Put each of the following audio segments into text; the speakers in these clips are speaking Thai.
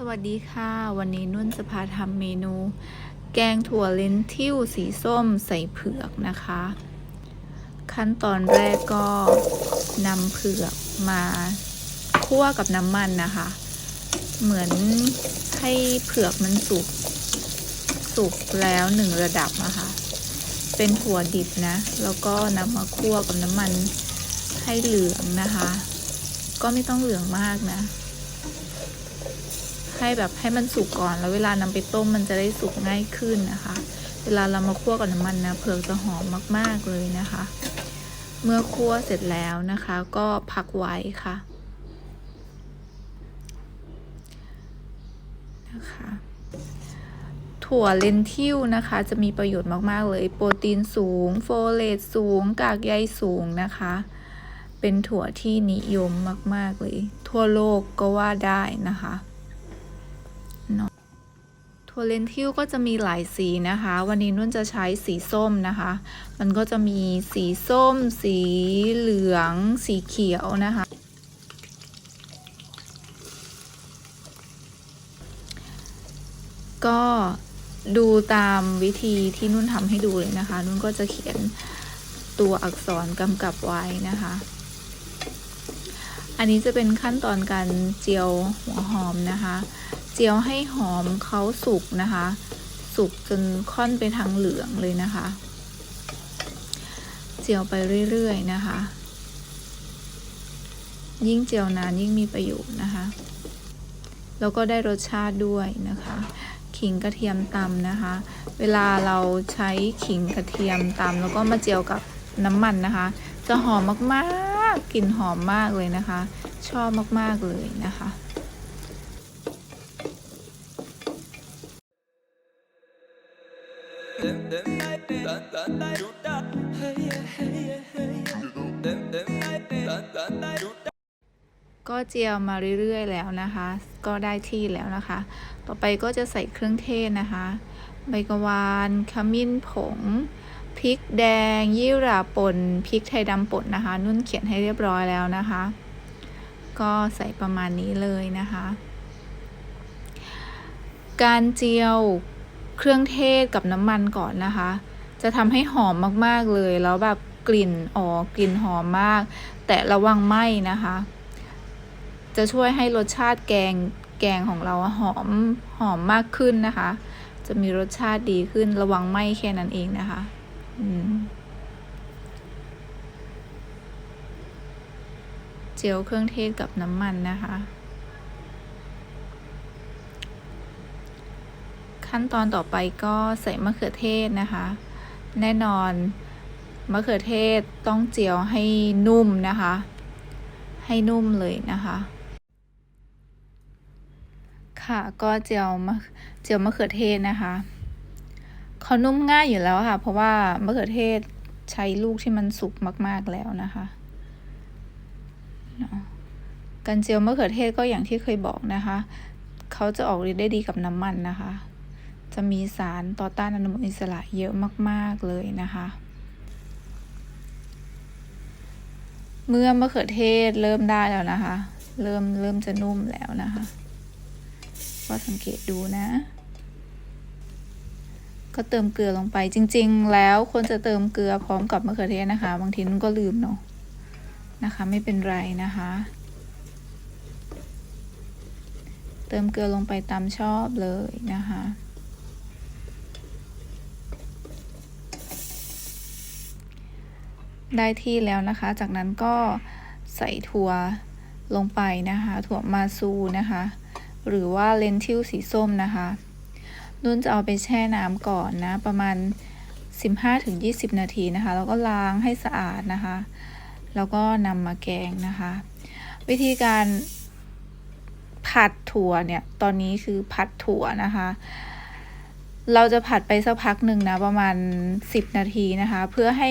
สวัสดีค่ะ วันนี้นุ่นจะพาทำเมนู แกงถั่วเลนทิวสีส้มใส่เผือกนะคะ ขั้นตอนแรกก็นำเผือกมาคั่วกับน้ำมันนะคะ เหมือนให้เผือกมันสุกสุกแล้วหนึ่งระดับนะคะ เป็นถั่วดิบนะ แล้วก็นำมาคั่วกับน้ำมันให้เหลืองนะคะ ก็ไม่ต้องเหลืองมากนะ ให้แบบให้มันสุกก่อน แล้วเวลานำไปต้มมันจะได้สุกง่ายขึ้นนะคะ เวลาเรามาคั่วกับน้ำมันนะเผือกจะหอมมากๆเลยนะคะ เมื่อคั่วเสร็จแล้วนะคะ ก็พักไว้ค่ะนะคะถั่วเลนทิวนะคะ จะมีประโยชน์มาก ๆ เลย โปรตีนสูง โฟเลตสูง กากใยสูงนะคะ เป็นถั่วที่นิยมมาก ๆ เลย ทั่วโลกก็ว่าได้นะคะ วเลนทิวก็จะมีหลายสีนะคะ วันนี้นุ่นจะใช้สีส้มนะคะ มันก็จะมีสีส้ม สีเหลือง สีเขียวนะคะ ก็ดูตามวิธีที่นุ่นทำให้ดูเลยนะคะ นุ่นก็จะเขียนตัวอักษรกำกับไว้นะคะ อันนี้จะเป็นขั้นตอนการเจียวหัวหอมนะคะ เจียวให้หอมเขาสุกนะคะ สุกจนค่อนไปทางเหลืองเลยนะคะ เจียวไปเรื่อยๆนะคะ ยิ่งเจียวนานยิ่งมีประโยชน์นะคะ แล้วก็ได้รสชาติด้วยนะคะขิงกระเทียมตำนะคะ เวลาเราใช้ขิงกระเทียมตำแล้วก็มาเจียวกับน้ำมันนะคะ จะหอมมาก ๆกลิ่นหอมมากเลยนะคะ ชอบมาก ๆ เลยนะคะก็เจียวมาเรื่อยๆแล้วนะคะ ก็ได้ที่แล้วนะคะ ต่อไปก็จะใส่เครื่องเทศนะคะ ใบกะวานขมิ้นผง พริกแดง ยี่หร่าป่นพริกไทยดำป่นนะคะ นุ่นเขียนให้เรียบร้อยแล้วนะคะ ก็ใส่ประมาณนี้เลยนะคะ การเจียวเครื่องเทศกับน้ำมันก่อนนะคะ จะทำให้หอมมากๆเลยแล้วแบบกลิ่นอ๋อกลิ่นหอมมาก แต่ระวังไหม้นะคะ จะช่วยให้รสชาติแกงแกงของเราหอมหอมมากขึ้นนะคะ จะมีรสชาติดีขึ้นระวังไหม้แค่นั้นเองนะคะ เจียวเครื่องเทศกับน้ำมันนะคะ ขั้นตอนต่อไปก็ใส่มะเขือเทศนะคะ แน่นอนมะเขือเทศต้องเจียวให้นุ่มนะคะ ให้นุ่มเลยนะคะ ค่ะก็เจียวมะเจียวมะเขือเทศนะคะ เขานุ่มง่ายอยู่แล้วค่ะ เพราะว่ามะเขือเทศใช้ลูกที่มันสุกมากๆแล้วนะคะการเจียวมะเขือเทศก็อย่างที่เคยบอกนะคะ เขาจะออกฤทธิ์ได้ดีกับน้ำมันนะคะ จะมีสารต่อต้านอนุมูลอิสระเยอะมาก ๆเลยนะคะ เมื่อมะเขือเทศเริ่มได้แล้วนะคะ เริ่มเริ่มจะนุ่มแล้วนะคะ ก็สังเกตดูนะ ก็เติมเกลือลงไปจริง ๆ แล้วควรจะเติมเกลือพร้อมกับมะเขือเทศนะคะ บางทีมันก็ลืมเนาะนะคะ ไม่เป็นไรนะคะ เติมเกลือลงไปตามชอบเลยนะคะได้ที่แล้วนะคะ จากนั้นก็ใส่ถั่วลงไปนะคะ ถั่วมาซูนะคะ หรือว่าเลนทิลสีส้มนะคะ นุ่นจะเอาไปแช่น้ำก่อนนะ ประมาณ 15-20 นาทีนะคะ แล้วก็ล้างให้สะอาดนะคะ แล้วก็นำมาแกงนะคะ วิธีการผัดถั่วเนี่ย ตอนนี้คือผัดถั่วนะคะ เราจะผัดไปสักพักหนึ่งนะ ประมาณ 10 นาทีนะคะ เพื่อให้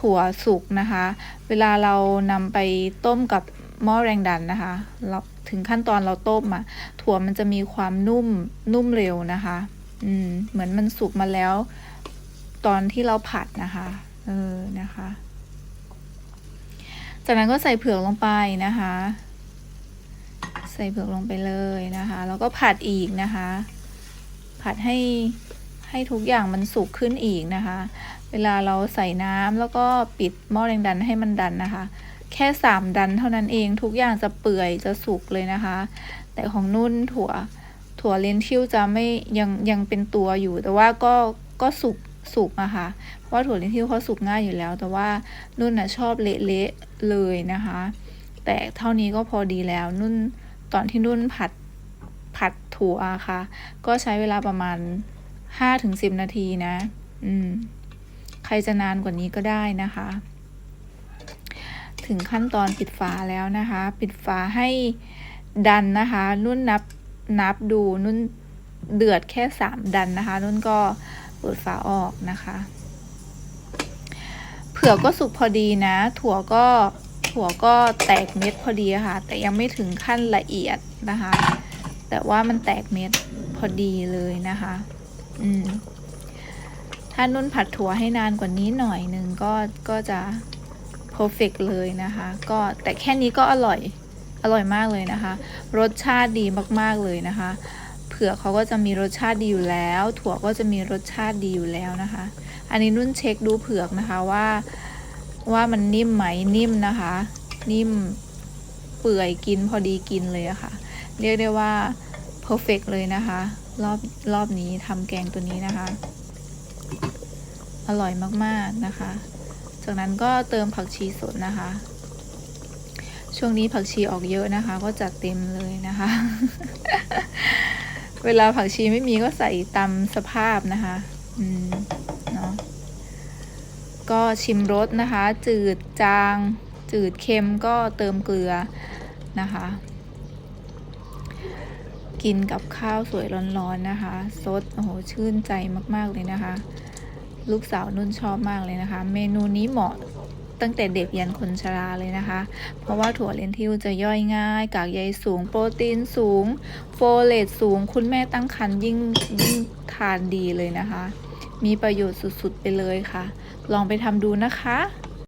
ถั่วสุกนะคะ เวลาเรานำไปต้มกับหม้อแรงดันนะคะเราถึงขั้นตอนเราต้มอะถั่วมันจะมีความนุ่มนุ่มเร็วนะคะ อืม เหมือนมันสุกมาแล้ว ตอนที่เราผัดนะคะ เออนะคะ จากนั้นก็ใส่เผือกลงไปนะคะ ใส่เผือกลงไปเลยนะคะ แล้วก็ผัดอีกนะคะ ผัดให้ให้ทุกอย่างมันสุกขึ้นอีกนะคะ เวลาเราใส่น้ำแล้วก็ปิดหม้อแรงดันให้มันดันนะคะ แค่สามดันเท่านั้นเองทุกอย่างจะเปื่อยจะสุกเลยนะคะ แต่ของนุ่นถั่ว ถั่วเลนทิวจะไม่ยังยังเป็นตัวอยู่ แต่ว่าก็ก็สุกสุกอะค่ะ เพราะว่าถั่วเลนทิวเขาสุกง่ายอยู่แล้ว แต่ว่านุ่นน่ะชอบเละๆเลยนะคะ แต่เท่านี้ก็พอดีแล้ว นุ่นตอนที่นุ่นผัดผัดถั่วะค่ะ ก็ใช้เวลาประมาณห้าถึงสิบนาทีนะ อืม ใครจะนานกว่านี้ก็ได้นะคะ ถึงขั้นตอนปิดฝาแล้วนะคะ ปิดฝาให้ดันนะคะ นุ่นนับ นับดูนุ่นเดือดแค่สามดันนะคะ นุ่นก็เปิดฝาออกนะคะ เผือกก็สุกพอดีนะ ถั่วก็ถั่วก็แตกเม็ดพอดีะค่ะ แต่ยังไม่ถึงขั้นละเอียดนะคะ แต่ว่ามันแตกเม็ดพอดีเลยนะคะ อืมถ้านุ่นผัดถั่วให้นานกว่านี้หน่อยหนึ่งก็ก็จะ perfect เลยนะคะ ก็แต่แค่นี้ก็อร่อย อร่อยมากเลยนะคะ รสชาติดีมากๆเลยนะคะ เผือกเขาก็จะมีรสชาติดีอยู่แล้ว ถั่วก็จะมีรสชาติดีอยู่แล้วนะคะ อันนี้นุ่นเช็คดูเผือกนะคะว่าว่ามันนิ่มไหมนิ่มนะคะ นิ่มเปื่อยกินพอดีกินเลยอะค่ะ เรียกได้ว่า perfect เลยนะคะ รอบรอบนี้ทำแกงตัวนี้นะคะ อร่อยมากๆนะคะ จากนั้นก็เติมผักชีสดนะคะ ช่วงนี้ผักชีออกเยอะนะคะ ก็จัดเต็มเลยนะคะ เวลาผักชีไม่มีก็ใส่ตามสภาพนะคะ อืมเนาะก็ชิมรสนะคะ จืดจาง จืดเค็มก็เติมเกลือนะคะ กินกับข้าวสวยร้อนๆนะคะซดโอ้โหชื่นใจมากๆเลยนะคะ ลูกสาวนุ่นชอบมากเลยนะคะ เมนูนี้เหมาะ ตั้งแต่เด็กยันคนชราเลยนะคะ เพราะว่าถั่วเลนทิวจะย่อยง่าย กากใยสูง โปรตีนสูง โฟเลตสูง คุณแม่ตั้งครรภ์ยิ่งยิ่งทานดีเลยนะคะ มีประโยชน์สุดๆไปเลยค่ะ ลองไปทำดูนะคะ